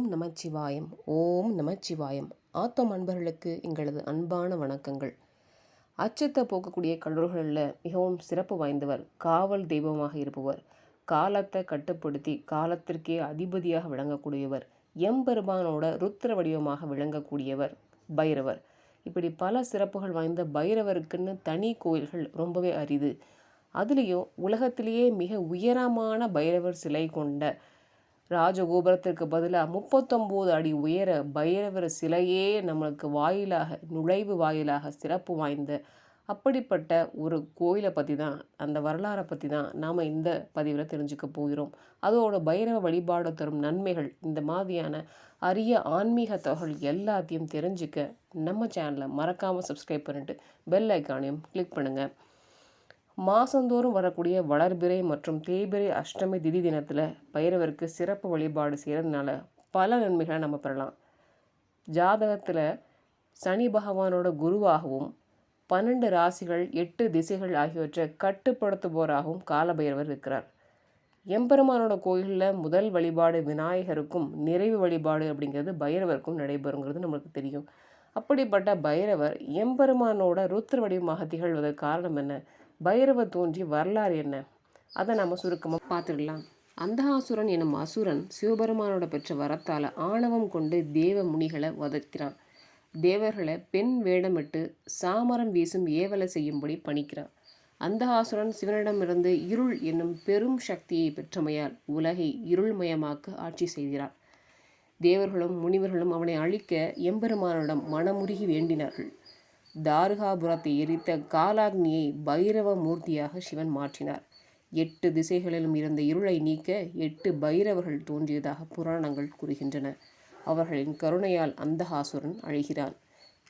ஓம் நமச்சிவாயம் ஓம் நமச்சிவாயம். ஆத்தம் அன்பர்களுக்கு எங்களது அன்பான வணக்கங்கள். அச்சத்தை போக்கக்கூடிய கடவுள்களில் மிகவும் சிறப்பு வாய்ந்தவர் காவல் தெய்வமாக இருப்பவர் காலத்தை கட்டுப்படுத்தி காலத்திற்கே அதிபதியாக விளங்கக்கூடியவர் எம்பெருமானோட ருத்திர வடிவமாக விளங்கக்கூடியவர் பைரவர். இப்படி பல சிறப்புகள் வாய்ந்த பைரவருக்குன்னு தனி கோயில்கள் ரொம்பவே அரிது. அதுலேயும் உலகத்திலேயே மிக உயரமான பைரவர் சிலை கொண்ட ராஜகோபுரத்திற்கு பதிலாக முப்பத்தொம்போது அடி உயர பைரவர் சிலையே நம்மளுக்கு வாயிலாக நுழைவு வாயிலாக சிறப்பு வாய்ந்த அப்படிப்பட்ட ஒரு கோயிலை பற்றி தான் அந்த வரலாறை பற்றி தான் நாம் இந்த பதிவில் தெரிஞ்சுக்க போகிறோம். அதோட பைரவ வழிபாடு தரும் நன்மைகள் இந்த மாதிரியான அரிய ஆன்மீக தகவல் எல்லாத்தையும் தெரிஞ்சுக்க நம்ம சேனலை மறக்காமல் சப்ஸ்கிரைப் பண்ணிட்டு பெல் ஐக்கானையும் கிளிக் பண்ணுங்கள் மாதந்தோறும் வரக்கூடிய வளர்பிறை மற்றும் தேய்பிறை அஷ்டமி திதி தினத்தில் பைரவருக்கு சிறப்பு வழிபாடு செய்கிறதுனால பல நன்மைகளை நம்ம பெறலாம். ஜாதகத்தில் சனி பகவானோட குருவாகவும் பன்னெண்டு ராசிகள் எட்டு திசைகள் ஆகியவற்றை கட்டுப்படுத்துபவராகவும் காலபைரவர் இருக்கிறார். எம்பெருமானோட கோயிலில் முதல் வழிபாடு விநாயகருக்கும் நிறைவு வழிபாடு அப்படிங்கிறது பைரவருக்கும் நடைபெறுங்கிறது நம்மளுக்கு தெரியும். அப்படிப்பட்ட பைரவர் எம்பெருமானோட ருத்ர வடிவமாக திகழ்வதற்கு காரணம் என்ன? பைரவர் தோன்றி வரலாறு என்ன? அதை நம்ம சுருக்கமாக பார்த்துடலாம். அந்தகாசுரன் எனும் அசுரன் சிவபெருமானோட பெற்ற வரத்தால் ஆணவம் கொண்டு தேவ முனிகளை வதக்கிறான். தேவர்களை பெண் வேடமிட்டு சாமரம் வீசும் ஏவலை செய்யும்படி பணிக்கிறான். அந்தகாசுரன் சிவனிடமிருந்து இருள் என்னும் பெரும் சக்தியை பெற்றமையால் உலகை இருள்மயமாக்க ஆட்சி செய்கிறார் தேவர்களும் முனிவர்களும் அவனை அழிக்க எம்பெருமானிடம் மனமுருகி வேண்டினார்கள். தாருகாபுரத்தை எரித்த காலாக்னியை பைரவ மூர்த்தியாக சிவன் மாற்றினார். எட்டு திசைகளிலும் இருந்த இருளை நீக்க எட்டு பைரவர்கள் தோன்றியதாக புராணங்கள் கூறுகின்றன. அவர்களின் கருணையால் அந்தகாசுரன் அழிகிறான்.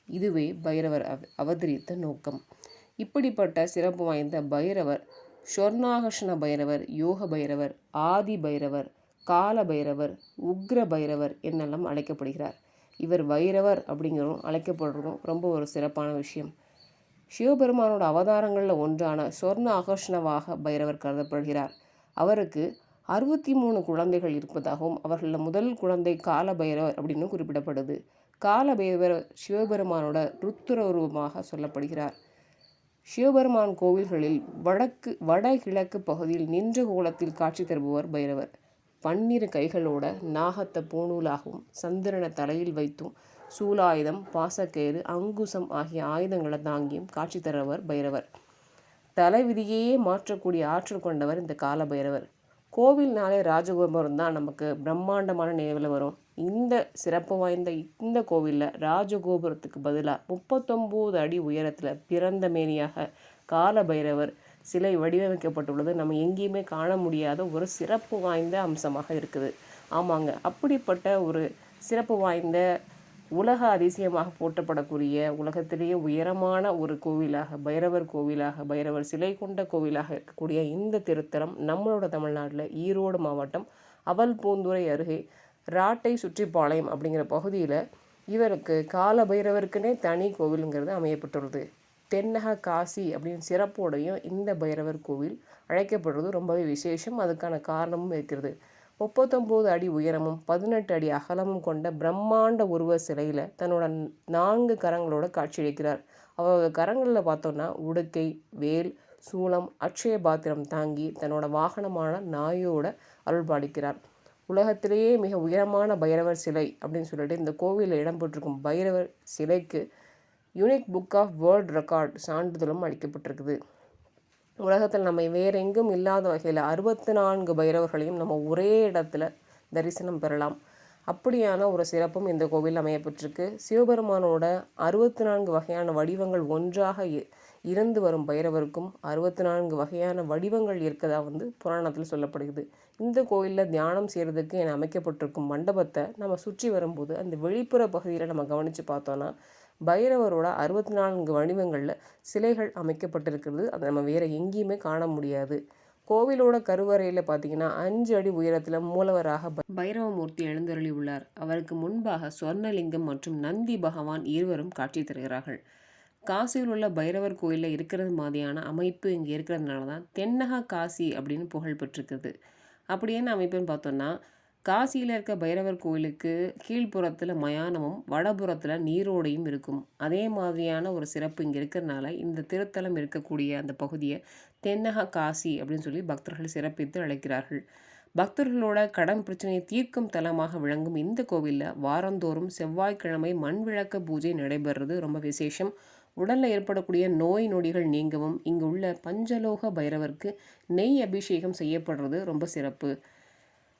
இதுவே பைரவர் அவதரித்த நோக்கம். இப்படிப்பட்ட சிறப்பு வாய்ந்த பைரவர் சொர்ணாகர்ஷண பைரவர் யோக பைரவர் ஆதி பைரவர் கால பைரவர் உக்ர பைரவர் என்னெல்லாம் அழைக்கப்படுகிறார்? இவர் வைரவர் அப்படிங்கிறதும் அழைக்கப்படுறதும் ரொம்ப ஒரு சிறப்பான விஷயம். சிவபெருமானோட அவதாரங்களில் ஒன்றான சொர்ண ஆகர்ஷணவாக பைரவர் கருதப்படுகிறார். அவருக்கு அறுபத்தி மூணு குழந்தைகள் இருப்பதாகவும் அவர்களில் முதல் குழந்தை கால பைரவர் அப்படின்னு குறிப்பிடப்படுது. கால பைரவர் சிவபெருமானோட ருத்துர உருவமாக சொல்லப்படுகிறார். சிவபெருமான் கோவில்களில் வடக்கு வட கிழக்கு பகுதியில் நின்ற கோலத்தில் காட்சி தருபவர் பைரவர். பன்னிரு கைகளோட நாகத்தை பூணூலாகவும் சந்திரனை தலையில் வைத்தும் சூலாயுதம் பாசக்கயிறு அங்குசம் ஆகிய ஆயுதங்களை தாங்கியும் காட்சி தருவர் பைரவர். தலைவிதியையே மாற்றக்கூடிய ஆற்றல் கொண்டவர் இந்த கால பைரவர் கோவில்னாலே ராஜகோபுரம் தான் நமக்கு பிரம்மாண்டமான நினைவில் வரும். இந்த சிறப்பு வாய்ந்த இந்த கோவிலில் ராஜகோபுரத்துக்கு பதிலாக முப்பத்தொம்போது அடி உயரத்தில் பிறந்த மேனியாக கால பைரவர் சிலை வடிவமைக்கப்பட்டுள்ளது. நம்ம எங்கேயுமே காண முடியாத ஒரு சிறப்பு வாய்ந்த அம்சமாக இருக்குது. ஆமாங்க. அப்படிப்பட்ட ஒரு சிறப்பு வாய்ந்த உலக அதிசயமாக போற்றப்படக்கூடிய உலகத்திலேயே உயரமான ஒரு கோவிலாக பைரவர் கோவிலாக பைரவர் சிலை கொண்ட கோவிலாக இருக்கக்கூடிய இந்த திருத்தலம் நம்மளோட தமிழ்நாட்டில் ஈரோடு மாவட்டம் அவல்பூந்துறை அருகே ராட்டை சுற்றிப்பாளையம் அப்படிங்கிற பகுதியில் இவருக்கு கால பைரவருக்குனே தனி கோவிலுங்கிறது அமையப்பட்டுள்ளது. தென்னக காசி அப்படின்னு சிறப்போடையும் இந்த பைரவர் கோவில் அழைக்கப்படுறது ரொம்பவே விசேஷம். அதுக்கான காரணமும் இருக்கிறது. முப்பத்தொம்போது அடி உயரமும் பதினெட்டு அடி அகலமும் கொண்ட பிரம்மாண்ட உருவ சிலையில் தன்னோட நான்கு கரங்களோட காட்சியளிக்கிறார். அவரோட கரங்களில் பார்த்தோன்னா உடுக்கை வேல் சூளம் அக்ஷய பாத்திரம் தாங்கி தன்னோட வாகனமான நாயோட அருள் பாடிக்கிறார் உலகத்திலேயே மிக உயரமான பைரவர் சிலை அப்படின்னு சொல்லிட்டு இந்த கோவிலில் இடம்பெற்றிருக்கும் பைரவர் சிலைக்கு unique book of world record சான்றிதழும் அளிக்கப்பட்டிருக்குது. உலகத்தில் நம்ம வேற எங்கும் இல்லாத வகையில் அறுபத்தி நான்கு பைரவர்களையும் நம்ம ஒரே இடத்துல தரிசனம் பெறலாம். அப்படியான ஒரு சிறப்பும் இந்த கோவில் அமையப்பட்டிருக்கு சிவபெருமானோட அறுபத்தி நான்கு வகையான வடிவங்கள் ஒன்றாக இருந்து வரும் பைரவருக்கும் அறுபத்தி நான்கு வகையான வடிவங்கள் இருக்கதா வந்து புராணத்தில் சொல்லப்படுகிறது. இந்த கோயிலில் தியானம் செய்கிறதுக்கு என அமைக்கப்பட்டிருக்கும் மண்டபத்தை நம்ம சுற்றி வரும்போது அந்த வெளிப்புற பகுதியில் நம்ம கவனித்து பார்த்தோன்னா பைரவரோட அறுபத்தி நான்கு வடிவங்களில் சிலைகள் அமைக்கப்பட்டிருக்கிறது. அதை நம்ம வேறு எங்கேயுமே காண முடியாது. கோவிலோட கருவறையில் பார்த்தீங்கன்னா அஞ்சு அடி உயரத்தில் மூலவராக பைரவமூர்த்தி எழுந்தருளி உள்ளார் அவருக்கு முன்பாக சொர்ணலிங்கம் மற்றும் நந்தி பகவான் இருவரும் காட்சி தருகிறார்கள். காசியில் உள்ள பைரவர் கோயிலில் இருக்கிறது மாதிரியான அமைப்பு இங்கே இருக்கிறதுனால தான் தென்னகா காசி அப்படின்னு புகழ் பெற்றிருக்குது. அப்படி என்ன அமைப்புன்னு பார்த்தோன்னா காசியில் இருக்க பைரவர் கோயிலுக்கு கீழ்ப்புறத்தில் மயானமும் வடபுறத்தில் நீரோடையும் இருக்கும். அதே மாதிரியான ஒரு சிறப்பு இங்கே இருக்கிறதுனால இந்த திருத்தலம் இருக்கக்கூடிய அந்த பகுதியை தென்னக காசி அப்படின்னு சொல்லி பக்தர்கள் சிறப்பித்து அழைக்கிறார்கள். பக்தர்களோட கடன் பிரச்சனையை தீர்க்கும் தலமாக விளங்கும் இந்த கோவிலில் வாரந்தோறும் செவ்வாய்க்கிழமை மண் விளக்க பூஜை நடைபெறுறது ரொம்ப விசேஷம். உடலில் ஏற்படக்கூடிய நோய் நொடிகள் நீங்கவும் இங்கு உள்ள பஞ்சலோக பைரவருக்கு நெய் அபிஷேகம் செய்யப்படுறது ரொம்ப சிறப்பு.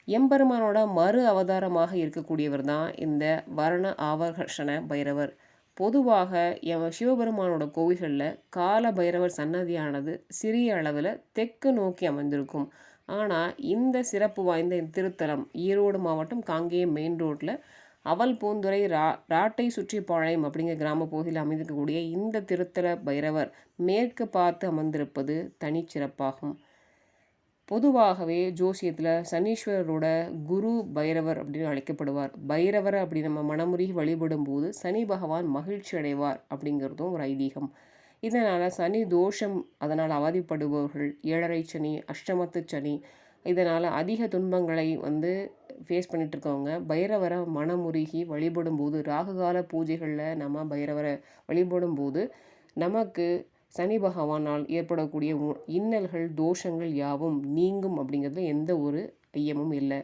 எம்பெருமானோட மறு அவதாரமாக இருக்கக்கூடியவர் தான் இந்த வர்ண ஆவர்ஷண பைரவர். பொதுவாக எம் சிவபெருமானோட கோவில்களில் கால பைரவர் சன்னதியானது சிறிய அளவில் தெற்கு நோக்கி அமைந்திருக்கும். ஆனால் இந்த சிறப்பு வாய்ந்த இந்த திருத்தலம் ஈரோடு மாவட்டம் காங்கேயம் மெயின் ரோட்டில் அவல் பூந்துரை ரா ராட்டை சுற்றிப்பாளையம் அப்படிங்கிற கிராம பகுதியில் அமைந்திருக்கக்கூடிய இந்த திருத்தல பைரவர் மேற்கு பார்த்து அமர்ந்திருப்பது தனிச்சிறப்பாகும். பொதுவாகவே ஜோசியத்தில் சனீஸ்வரரோட குரு பைரவர் அப்படின்னு அழைக்கப்படுவார். பைரவரை அப்படி நம்ம மனமுருகி வழிபடும் போது சனி பகவான் மகிழ்ச்சி அடைவார் அப்படிங்கிறதும் ஒரு ஐதீகம். இதனால் சனி தோஷம் அதனால் அவதிப்படுபவர்கள் ஏழரை சனி அஷ்டமத்து சனி இதனால் அதிக துன்பங்களை வந்து ஃபேஸ் பண்ணிகிட்டு இருக்கவங்க பைரவரை மனமுருகி வழிபடும் போது ராகுகால பூஜைகளில் நம்ம பைரவரை வழிபடும் போது நமக்கு சனி பகவானால் ஏற்படக்கூடிய இன்னல்கள் தோஷங்கள் யாவும் நீங்கும் அப்படிங்கிறதுல எந்த ஒரு ஐயமும் இல்லை.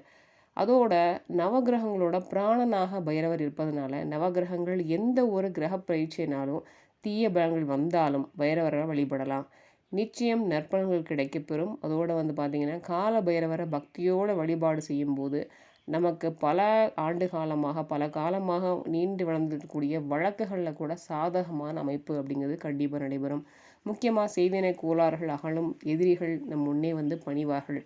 அதோட நவகிரகங்களோட பிராணனாக பைரவர் இருப்பதனால நவகிரகங்கள் எந்த ஒரு கிரக பயிற்சியினாலும் தீய பலங்கள் வந்தாலும் பைரவரை வழிபடலாம். நிச்சயம் நற்பலன்கள் கிடைக்கப்பெறும் அதோடு வந்து பார்த்திங்கன்னா கால பைரவரை பக்தியோடு வழிபாடு செய்யும்போது நமக்கு பல ஆண்டு காலமாக பல காலமாக நீண்டு வளர்ந்துக்கூடிய வழக்குகளில் கூட சாதகமான அமைப்பு அப்படிங்கிறது கண்டிப்பாக நடைபெறும். முக்கியமாக செய்தினை கோளாறுகள் அகலும் எதிரிகள் நம் முன்னே வந்து பணிவார்கள்.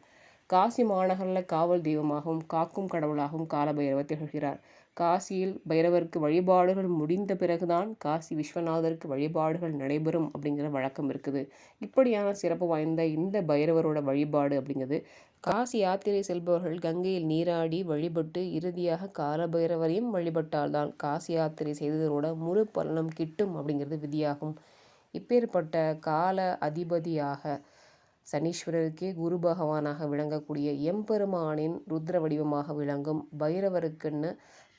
காசி மாநகரில் காவல் தெய்வமாகவும் காக்கும் கடவுளாகவும் காலபைரவர் திகழ்கிறார். காசியில் பைரவருக்கு வழிபாடுகள் முடிந்த பிறகுதான் காசி விஸ்வநாதருக்கு வழிபாடுகள் நடைபெறும் அப்படிங்கிற வழக்கம் இருக்குது. இப்படியான சிறப்பு வாய்ந்த இந்த பைரவரோட வழிபாடு அப்படிங்கிறது காசி யாத்திரை செல்பவர்கள் கங்கையில் நீராடி வழிபட்டு இறுதியாக காலபைரவரையும் வழிபட்டால்தான் காசி யாத்திரை செய்ததோட முழு பலனும் கிட்டும் அப்படிங்கிறது விதியாகும். இப்பேற்பட்ட கால அதிபதியாக சனீஸ்வரருக்கே குரு பகவானாக விளங்கக்கூடிய எம்பெருமானின் ருத்ர வடிவமாக விளங்கும் பைரவருக்குன்னு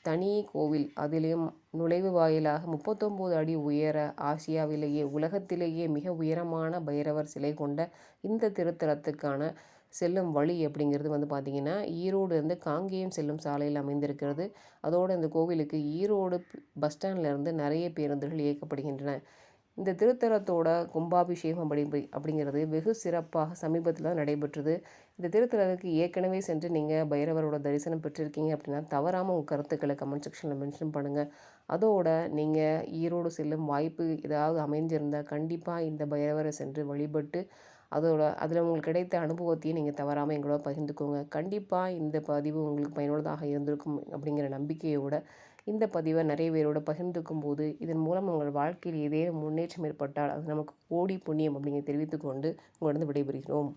தனி கோவில். அதிலும் நுழைவு வாயிலாக முப்பத்தொம்போது அடி உயர ஆசியாவிலேயே உலகத்திலேயே மிக உயரமான பைரவர் சிலை கொண்ட இந்த திருத்தலத்துக்கான செல்லும் வழி அப்படிங்கிறது வந்து பார்த்திங்கன்னா ஈரோடு இருந்து காங்கேயம் செல்லும் சாலையில் அமைந்திருக்கிறது. அதோடு இந்த கோவிலுக்கு ஈரோடு பஸ் ஸ்டாண்ட்லேருந்து நிறைய பேருந்துகள் இயக்கப்படுகின்றன. இந்த திருத்தலத்தோட கும்பாபிஷேகம் அப்படி அப்படிங்கிறது வெகு சிறப்பாக சமீபத்தில் தான் நடைபெற்றது. இந்த திருத்தலத்துக்கு ஏற்கனவே சென்று நீங்கள் பைரவரோட தரிசனம் பெற்றிருக்கீங்க அப்படின்னா தவறாமல் உங்கள் கருத்துக்களை கமெண்ட் செக்ஷனில் மென்ஷன் பண்ணுங்கள் அதோட நீங்கள் ஈரோடு செல்லும் வாய்ப்பு ஏதாவது அமைஞ்சிருந்தால் கண்டிப்பாக இந்த பைரவரை சென்று வழிபட்டு அதோட அதில் உங்களுக்கு கிடைத்த அனுபவத்தையும் நீங்கள் தவறாமல் எங்களோட பகிர்ந்துக்கோங்க. கண்டிப்பாக இந்த பதிவு உங்களுக்கு பயனுள்ளதாக இருந்திருக்கும் அப்படிங்கிற நம்பிக்கையோட இந்த பதிவை நிறைய பேரோட பகிர்ந்துக்கும் போது இதன் மூலம் உங்கள் வாழ்க்கையில் ஏதேனும் முன்னேற்றம் ஏற்பட்டால் அது நமக்கு கோடி புண்ணியம் அப்படிங்கிறத தெரிவித்துக்கொண்டு உங்களிடம் விடைபெறுகிறோம்.